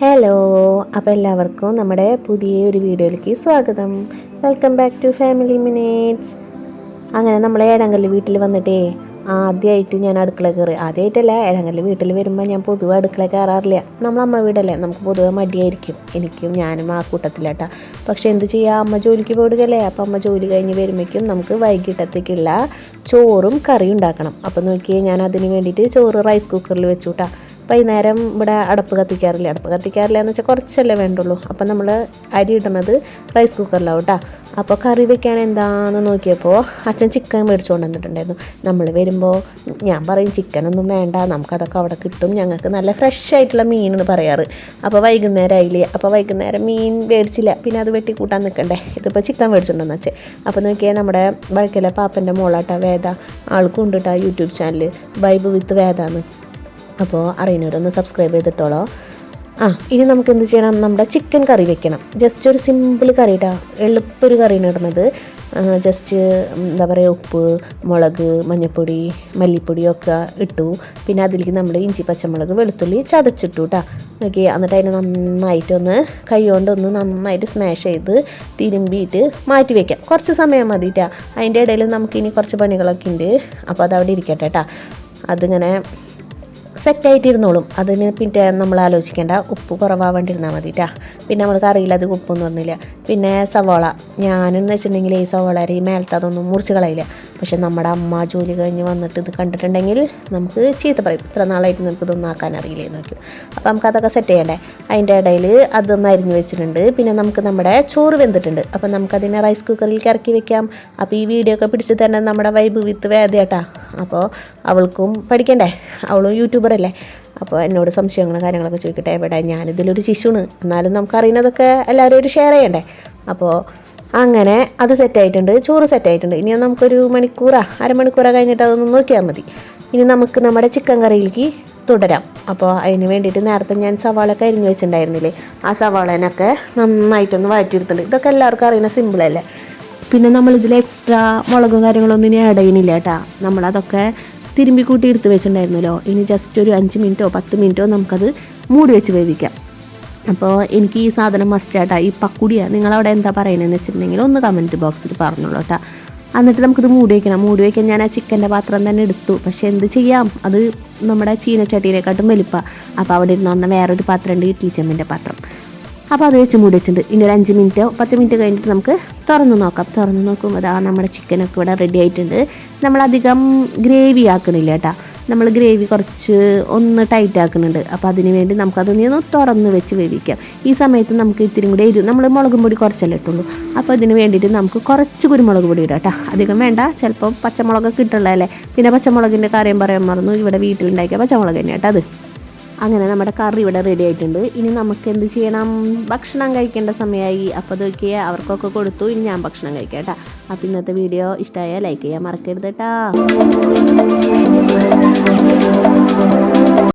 Hello അപ്പോൾ എല്ലാവർക്കും നമ്മുടെ പുതിയ ഒരു വീഡിയോയിലേക്ക് സ്വാഗതം. Welcome back to family minutes അങ്ങനെ നമ്മൾ ഏഴങ്കല്ല് വീട്ടിൽ വന്നിട്ടേ ആദ്യമായിട്ട് ഞാൻ അടുക്കള കയറി ആദ്യമായിട്ടല്ല ഏഴങ്കല്ല് വീട്ടിൽ വരുമ്പോൾ ഞാൻ പൊതുവെ അടുക്കള കയറാറില്ല നമ്മളമ്മ വീടല്ലേ നമുക്ക് പൊതുവെ മടിയായിരിക്കും. എനിക്കും ഞാനും ആ കൂട്ടത്തിലാട്ടാ. പക്ഷേ എന്ത് ചെയ്യുക അമ്മ ജോലിക്ക് പോടുകയല്ലേ? അപ്പം അമ്മ ജോലി കഴിഞ്ഞ് വരുമ്പോഴേക്കും നമുക്ക് വൈകിട്ടത്തേക്കുള്ള ചോറും കറിയും ഉണ്ടാക്കണം. അപ്പോൾ നോക്കിയേ ഞാൻ അതിന് വേണ്ടിയിട്ട് ചോറ് റൈസ് കുക്കറിൽ വെച്ചു കേട്ടോ വൈകുന്നേരം ഇവിടെ അടപ്പ് കത്തിക്കാറില്ല? അടപ്പ് കത്തിക്കാറില്ല എന്ന് വെച്ചാൽ കുറച്ചല്ലേ വേണ്ടുള്ളൂ. അപ്പം നമ്മൾ അരി ഇടുന്നത് റൈസ് കുക്കറിലാവും കേട്ടോ അപ്പോൾ കറി വെക്കാൻ എന്താണെന്ന് നോക്കിയപ്പോൾ അച്ഛൻ ചിക്കൻ മേടിച്ചുകൊണ്ട് വന്നിട്ടുണ്ടായിരുന്നു നമ്മൾ വരുമ്പോൾ ഞാൻ പറയും ചിക്കനൊന്നും വേണ്ട നമുക്കതൊക്കെ അവിടെ കിട്ടും. ഞങ്ങൾക്ക് നല്ല ഫ്രഷ് ആയിട്ടുള്ള മീനെന്ന് പറയാറ്. അപ്പോൾ വൈകുന്നേരം ആയില്ലേ അപ്പോൾ വൈകുന്നേരം മീൻ മേടിച്ചില്ല. പിന്നെ അത് വെട്ടി കൂട്ടാൻ നിൽക്കണ്ടേ ഇതിപ്പോൾ ചിക്കൻ മേടിച്ചിട്ടുണ്ടെന്ന് വെച്ചേ അപ്പോൾ നോക്കിയാൽ നമ്മുടെ വഴക്കിലെ പാപ്പന്റെ മോളാട്ടാ വേദ. ആൾക്കും ഉണ്ട് കേട്ടോ യൂട്യൂബ് ചാനൽ ബൈബ് വിത്ത് വേദാന്ന്. അപ്പോൾ അറിയുന്നവരൊന്ന് സബ്സ്ക്രൈബ് ചെയ്തിട്ടോളോ. ആ ഇനി നമുക്ക് എന്ത് ചെയ്യണം? നമ്മുടെ ചിക്കൻ കറി വെക്കണം. ജസ്റ്റ് ഒരു സിമ്പിൾ കറി കേട്ടോ എളുപ്പൊരു കറിയാണ് ഇടുന്നത്. ജസ്റ്റ് എന്താ പറയുക ഉപ്പ് മുളക് മഞ്ഞൾപ്പൊടി മല്ലിപ്പൊടിയൊക്കെ ഇട്ടു. പിന്നെ അതിലേക്ക് നമ്മൾ ഇഞ്ചി പച്ചമുളക് വെളുത്തുള്ളി ചതച്ചിട്ടു കേട്ടോ നോക്കി എന്നിട്ട് അതിനെ നന്നായിട്ടൊന്ന് കൈ കൊണ്ടൊന്ന് നന്നായിട്ട് സ്മാഷ് ചെയ്ത് തിരുമ്പിയിട്ട് മാറ്റി വയ്ക്കാം കുറച്ച് സമയം മതി കേട്ടോ അതിന്റെ ഇടയിൽ നമുക്കിനി കുറച്ച് പണികളൊക്കെ ഉണ്ട്. അപ്പോൾ അതവിടെ ഇരിക്കട്ടെ കേട്ടോ അതിങ്ങനെ സെറ്റായിട്ടിരുന്നോളും. അതിന് പിന്നെ നമ്മൾ ആലോചിക്കേണ്ട ഉപ്പ് കുറവാവേണ്ടിരുന്നാൽ മതി കേട്ടോ പിന്നെ നമ്മൾ അറിയില്ല അത് ഉപ്പ് എന്ന് പറഞ്ഞില്ല. പിന്നെ സവോള. ഞാനെന്ന് വെച്ചിട്ടുണ്ടെങ്കിൽ ഈ സവാള അരി മേലത്തെ അതൊന്നും മുറിച്ച് കളയില്ല. പക്ഷെ നമ്മുടെ അമ്മ ജോലി കഴിഞ്ഞ് വന്നിട്ട് ഇത് കണ്ടിട്ടുണ്ടെങ്കിൽ നമുക്ക് ചീത്ത പറയും. ഇത്ര നാളായിട്ട് നമുക്ക് ഇതൊന്നും ആക്കാൻ അറിയില്ലേ നോക്കും അപ്പോൾ നമുക്ക് അതൊക്കെ സെറ്റ് ചെയ്യണ്ടേ? അതിന്റെ ഇടയിൽ അതൊന്ന് അരിഞ്ഞ് വെച്ചിട്ടുണ്ട്. പിന്നെ നമുക്ക് നമ്മുടെ ചോറ് വെന്തിട്ടുണ്ട്. അപ്പോൾ നമുക്കതിനെ റൈസ് കുക്കറിൽ ഇറക്കി വെക്കാം. അപ്പോൾ ഈ വീഡിയോ ഒക്കെ പിടിച്ച് തന്നെ നമ്മുടെ വൈബ് വിത്ത് വേദയാട്ടാ അപ്പോൾ അവൾക്കും പഠിക്കണ്ടേ? അവളും യൂട്യൂബറല്ലേ അപ്പോൾ എന്നോട് സംശയങ്ങളും കാര്യങ്ങളൊക്കെ ചോദിക്കട്ടെ? എവിടെ? ഞാനിതിലൊരു ശിശുണ്. എന്നാലും നമുക്കറിയുന്നതൊക്കെ എല്ലാവരും ഒരു ഷെയർ ചെയ്യണ്ടേ? അപ്പോൾ അങ്ങനെ അത് സെറ്റായിട്ടുണ്ട് ചോറ് സെറ്റായിട്ടുണ്ട് ഇനി നമുക്കൊരു മണിക്കൂറാ അരമണിക്കൂറാ കഴിഞ്ഞിട്ട് അതൊന്ന് നോക്കിയാൽ മതി. ഇനി നമുക്ക് നമ്മുടെ ചിക്കൻ കറിയിലേക്ക് തുടരാം. അപ്പോൾ അതിന് വേണ്ടിയിട്ട് നേരത്തെ ഞാൻ സവാള കരിഞ്ഞ് വെച്ചിട്ടുണ്ടായിരുന്നില്ലേ? ആ സവാളനൊക്കെ നന്നായിട്ടൊന്ന് വഴറ്റിയെടുത്തിട്ടുണ്ട്. ഇതൊക്കെ എല്ലാവർക്കും അറിയുന്ന സിമ്പിളല്ലേ പിന്നെ നമ്മളിതിൽ എക്സ്ട്രാ മുളകും കാര്യങ്ങളൊന്നും ഇനി ആഡ് ചെയ്യുന്നില്ല കേട്ടാ. നമ്മളതൊക്കെ തിരുമ്പി കൂട്ടി എടുത്ത് വെച്ചിട്ടുണ്ടായിരുന്നല്ലോ. ഇനി ജസ്റ്റ് ഒരു അഞ്ച് മിനിറ്റോ പത്ത് മിനിറ്റോ നമുക്കത് മൂടി വെച്ച് വേവിക്കാം. അപ്പോൾ എനിക്ക് ഈ സാധനം മസ്റ്റായിട്ടാണ് ഈ പക്കുടിയാണ് നിങ്ങളവിടെ എന്താ പറയുന്നതെന്ന് വെച്ചിട്ടുണ്ടെങ്കിൽ ഒന്ന് കമന്റ് ബോക്സിൽ പറഞ്ഞോളൂ കേട്ടോ എന്നിട്ട് നമുക്കിത് മൂടി വയ്ക്കണം മൂടി വയ്ക്കാൻ ഞാൻ ആ ചിക്കന്റെ പാത്രം തന്നെ എടുത്തു. പക്ഷേ എന്ത് ചെയ്യാം? അത് നമ്മുടെ ചീനച്ചട്ടിയിലേക്കാട്ടും വലിപ്പമാണ് അപ്പോൾ അവിടെ ഇരുന്ന് പറഞ്ഞാൽ വേറൊരു പാത്രം ഉണ്ട് ഇഡ്ലി ചെമ്മിന്റെ പാത്രം. അപ്പോൾ അത് വെച്ച് മൂടി വെച്ചിട്ടുണ്ട്. ഇനി ഒരു അഞ്ച് മിനിറ്റോ പത്ത് മിനിറ്റ് കഴിഞ്ഞിട്ട് നമുക്ക് തുറന്ന് നോക്കാം. തുറന്ന് നോക്കുമ്പോൾ അതാ നമ്മുടെ ചിക്കനൊക്കെ ഇവിടെ റെഡി ആയിട്ടുണ്ട്. നമ്മളധികം ഗ്രേവി ആക്കണില്ല കേട്ടോ നമ്മൾ ഗ്രേവി കുറച്ച് ഒന്ന് ടൈറ്റ് ആക്കുന്നുണ്ട്. അപ്പോൾ അതിന് വേണ്ടി നമുക്കതൊന്ന് ഒന്ന് തുറന്ന് വെച്ച് വേവിക്കാം. ഈ സമയത്ത് നമുക്ക് ഇത്തിരി കൂടി എരിവ് നമ്മൾ മുളകും പൊടി കുറച്ചല്ലേ ഇട്ടുള്ളൂ. അപ്പോൾ അതിന് വേണ്ടിയിട്ട് നമുക്ക് കുറച്ച് കുരുമുളക് പൊടി ഇടാം കേട്ടോ അധികം വേണ്ട ചിലപ്പോൾ പച്ചമുളക് കിട്ടുള്ളതല്ലേ? പിന്നെ പച്ചമുളകിന്റെ കാര്യം പറയാൻ മറന്നു ഇവിടെ വീട്ടിലുണ്ടാക്കിയ പച്ചമുളക് തന്നെ കേട്ടോ അത്. അങ്ങനെ നമ്മുടെ കറി ഇവിടെ റെഡി ആയിട്ടുണ്ട്. ഇനി നമുക്ക് എന്ത് ചെയ്യണം? ഭക്ഷണം കഴിക്കേണ്ട സമയമായി അപ്പോൾ നോക്കിയാൽ അവർക്കൊക്കെ കൊടുത്തു. ഇനി ഞാൻ ഭക്ഷണം കഴിക്കാം കേട്ടോ. അപ്പോൾ ഇന്നത്തെ വീഡിയോ ഇഷ്ടമായാൽ ലൈക്ക് ചെയ്യാൻ മറക്കരുത് കേട്ടോ.